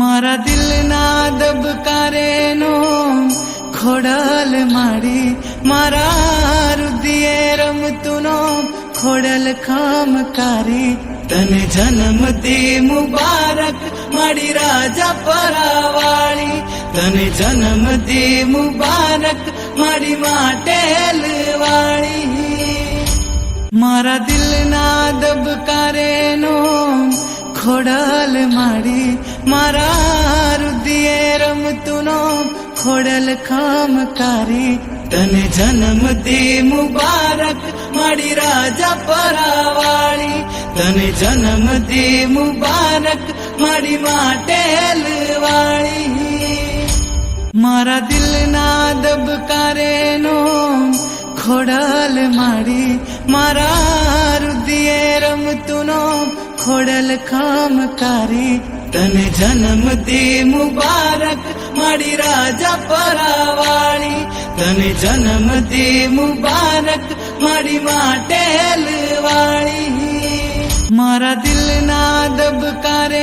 મારા દિલના દબકારેનો ખોડલ માડી મારા રુદિયે રમતુનો ખોડલ ખમકારી. તને જન્મદી મુબારક માડી રાજા પરાવાળી. તને જન્મદી મુબારક માડી માટેલ વાળી મારા દિલના દબકારેનો ખોડલ માડી મારા રુદિયે રમતુનો ખોડલ ખમકારી તને જન્મદી મુબારક માડી રાજા પરાવાળી. તને જન્મદી મુબારક માડી માટેલ વાળી મારા દિલના દબકારેનો ખોડલ માડી મારા રુદિયે રમતુનો ખોડલ ખમકારી તને જન્મદી મુબારક માડી રાજા પરાવાળી. તને જન્મ દે મુબારક, મારી માટેલ વાળી મારા દિલના દબકારે